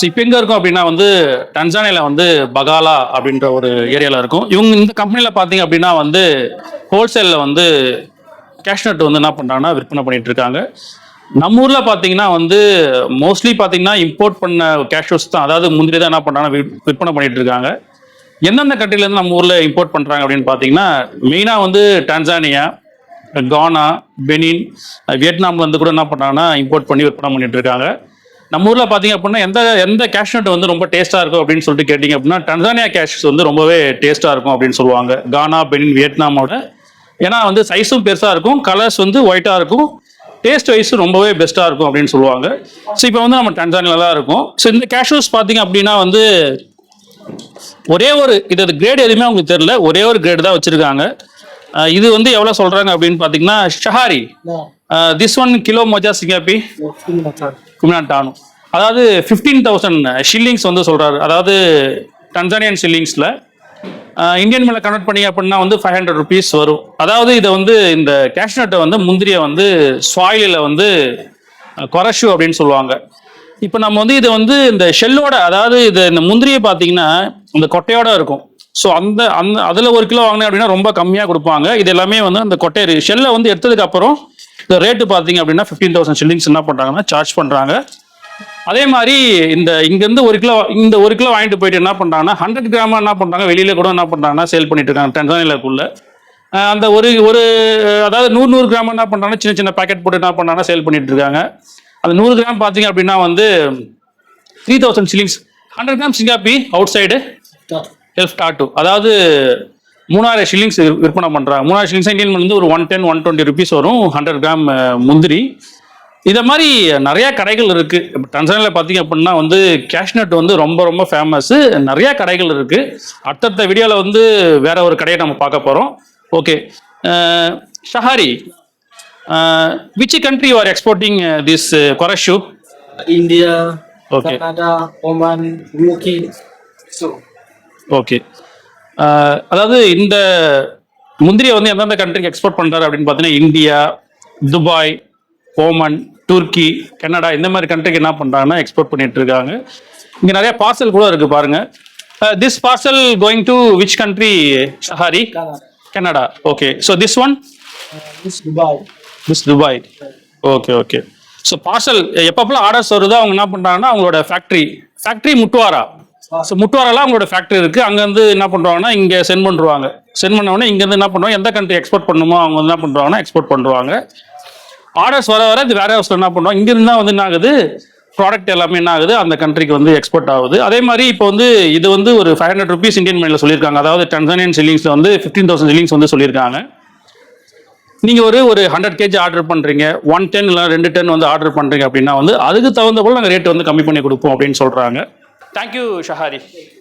So இப்போ எங்கே இருக்கும் அப்படின்னா வந்து டன்சானியில் வந்து பகாலா அப்படின்ற ஒரு ஏரியாவில் இருக்கும். இவங்க இந்த கம்பெனியில் பார்த்தீங்க அப்படின்னா வந்து ஹோல்சேலில் வந்து கேஷ்நட் வந்து என்ன பண்ணுறாங்கன்னா விற்பனை பண்ணிட்டு இருக்காங்க. நம்ம ஊரில் பார்த்தீங்கன்னா வந்து மோஸ்ட்லி பார்த்தீங்கன்னா இம்போர்ட் பண்ண கேஷ்யூஸ் தான். அதாவது முந்திரி தான் என்ன பண்ணுறாங்கன்னா விற்பனை பண்ணிட்டு இருக்காங்க. எந்தெந்த கண்ட்ரிலேருந்து நம்ம ஊரில் இம்போர்ட் பண்ணுறாங்க அப்படின்னு பார்த்தீங்கன்னா மெயினாக வந்து டான்சானியா கானா பெனின் வியட்நாம்லேருந்து கூட என்ன பண்ணுறாங்கன்னா இம்போர்ட் பண்ணி விற்பனை பண்ணிட்டு இருக்காங்க. நம்ம ஊரில் பார்த்தீங்க அப்படின்னா எந்த எந்த கேஷ்நட் வந்து ரொம்ப டேஸ்ட்டாக இருக்கும் அப்படின்னு சொல்லிட்டு கேட்டிங்க அப்படின்னா டன்சானியா கேஷ்ஸ் வந்து ரொம்பவே டேஸ்ட்டாக இருக்கும் அப்படின்னு சொல்லுவாங்க. கானா பெனின் வியட்நாமோட ஏன்னா வந்து சைஸும் பெருசாக இருக்கும் கலர்ஸ் வந்து ஒயிட்டாக இருக்கும். டேஸ்ட் வைஸும் ரொம்பவே பெஸ்ட்டாக இருக்கும் அப்படின்னு சொல்லுவாங்க. ஸோ இப்போ வந்து நம்ம டன்சானியால தான் இருக்கும். ஸோ இந்த கேஷ்யூஸ் பார்த்தீங்க அப்படின்னா வந்து ஒரே ஒரு இது கிரேட் எதுவுமே அவங்களுக்கு தெரியல. ஒரே ஒரு கிரேட் தான் வச்சிருக்காங்க. இது வந்து எவ்வளோ சொல்றாங்க அப்படின்னு பார்த்தீங்கன்னா ஷஹாரி திஸ் ஒன் கிலோ மொஜா சிங்காப்பி. குமினாட்டானு அதாவது ஃபிஃப்டீன் தௌசண்ட் ஷில்லிங்ஸ் வந்து சொல்கிறாரு அதாவது டன்சானியன் ஷில்லிங்ஸில் இந்தியன் மேலே கன்வெர்ட் பண்ணி அப்படின்னா வந்து ஃபைவ் ஹண்ட்ரட் ருபீஸ் வரும். அதாவது இதை வந்து இந்த கேஷ்நட்டை வந்து முந்திரியை வந்து சாயிலில் வந்து கொரஷு அப்படின்னு சொல்லுவாங்க. இப்போ நம்ம வந்து இதை வந்து இந்த ஷெல்லோட அதாவது இது இந்த முந்திரியை பார்த்தீங்கன்னா இந்த கொட்டையோட இருக்கும். ஸோ அந்த அந்த அதில் ஒரு கிலோ வாங்கினேன் அப்படின்னா ரொம்ப கம்மியாக கொடுப்பாங்க. இது எல்லாமே வந்து அந்த கொட்டை ஷெல்லை வந்து எடுத்ததுக்கு அப்புறம் இந்த ரேட்டு பார்த்தீங்க அப்படின்னா ஃபிஃப்டீன் தௌசண்ட் ஷில்லிங்ஸ் என்ன பண்ணுறாங்கன்னா சார்ஜ் பண்ணுறாங்க அதே மாதிரி இந்த இங்கேருந்து ஒரு கிலோ இந்த ஒரு கிலோ வாங்கிட்டு போயிட்டு என்ன பண்ணுறாங்கன்னா ஹண்ட்ரட் கிராமா என்ன பண்ணுறாங்க வெளியில கூட என்ன பண்ணுறாங்கன்னா சேல் பண்ணிட்டு இருக்காங்க டென்சானியாக்குள்ள அந்த ஒரு ஒரு அதாவது நூறு நூறு கிராம் என்ன பண்ணுறாங்கன்னா சின்ன சின்ன பாக்கெட் போட்டு என்ன பண்ணுறாங்கன்னா சேல் பண்ணிட்டு இருக்காங்க அந்த நூறு கிராம் பார்த்தீங்க அப்படின்னா வந்து three thousand shillings hundred gram சிங்காப்பி outside help டாட்டு அதாவது மூணாயிரம் ஷில்லிங்ஸ் விற்பனை பண்ணுறாங்க மூணாயிரம் ஷில்லிங்ஸ் இந்தியன் வந்து ஒரு one ten one twenty rupees வரும் ஹண்ட்ரட் கிராம் முந்திரி. இதை மாதிரி நிறைய கடைகள் இருக்கு. இப்போ டன்சானியில் பார்த்தீங்க அப்படின்னா வந்து கேஷ்நட் வந்து ரொம்ப ரொம்ப ஃபேமஸ் நிறைய கடைகள் இருக்கு. அடுத்தடுத்த வீடியோவில் வந்து வேற ஒரு கடையை நம்ம பார்க்க போகிறோம் okay ஷஹாரி which country are exporting this கொரஷு UK. So, okay அதாவது இந்த முந்திரியை வந்து எந்தெந்த கண்ட்ரிக்கு எக்ஸ்போர்ட் பண்றாரு அப்படின்னு பார்த்தீங்கன்னா இந்தியா துபாய் ஓமன் துருக்கி கனடா இந்த மாதிரி கண்ட்ரிக்கு என்ன பண்றாங்கன்னா எக்ஸ்போர்ட் பண்ணிட்டு இருக்காங்க. இங்க நிறைய பார்சல் கூட இருக்கு பாருங்க. This parcel going to which country Canada. Canada. Okay so this one this Dubai. This Dubai okay okay so parcel எப்பப்பெல்லாம் ஆர்டர்ஸ் வருதோ அவங்க என்ன பண்றாங்கன்னா அவங்களோட ஃபேக்ட்ரி ஃபேக்ட்ரி முட்டுவாரா ஸோ முட்டுவாரெல்லாம் அவங்களோட ஃபேக்ட்ரி இருக்குது அங்கேருந்து என்ன பண்ணுறாங்கன்னா இங்கே சென்ட் பண்ணுவாங்க சென்ட் பண்ண உடனே இங்கேருந்து என்ன பண்ணுவாங்க எந்த கண்ட்ரி எக்ஸ்போர்ட் பண்ணுமோ அவங்க என்ன பண்ணுறாங்கன்னா எக்ஸ்போர்ட் பண்ணுவாங்க ஆர்டர்ஸ் வர வர இது வேற ஹவுஸில் என்ன பண்ணுவாங்க இங்கேருந்து தான் வந்து என்ன ஆகுது ப்ராடக்ட் எல்லாமே என்ன ஆகுது அந்த கண்ட்ரிக்கு வந்து எக்ஸ்போர்ட் ஆகுது. அதே மாதிரி இப்போ வந்து இது வந்து ஒரு ஃபைவ் ஹண்ட்ரட் ருபீஸ் இந்தியன் மணியில் சொல்லியிருக்காங்க. அதாவது டன்சானியன் சில்லிங்ஸில் வந்து ஃபிஃப்டீன் தௌசண்ட் சில்லிங்ஸ் வந்து சொல்லியிருக்காங்க. நீங்கள் ஒரு ஒரு ஹண்ட்ரட் கேஜி ஆர்டர் பண்ணுறீங்க ஒன் டென் இல்லை ரெண்டு டென் வந்து ஆர்டர் பண்ணுறீங்க அப்படின்னா வந்து அதுக்கு தகுந்த போல் நாங்கள் ரேட் வந்து கம்மி பண்ணி கொடுப்போம் அப்படின்னு சொல்கிறாங்க Thank you, Shahari.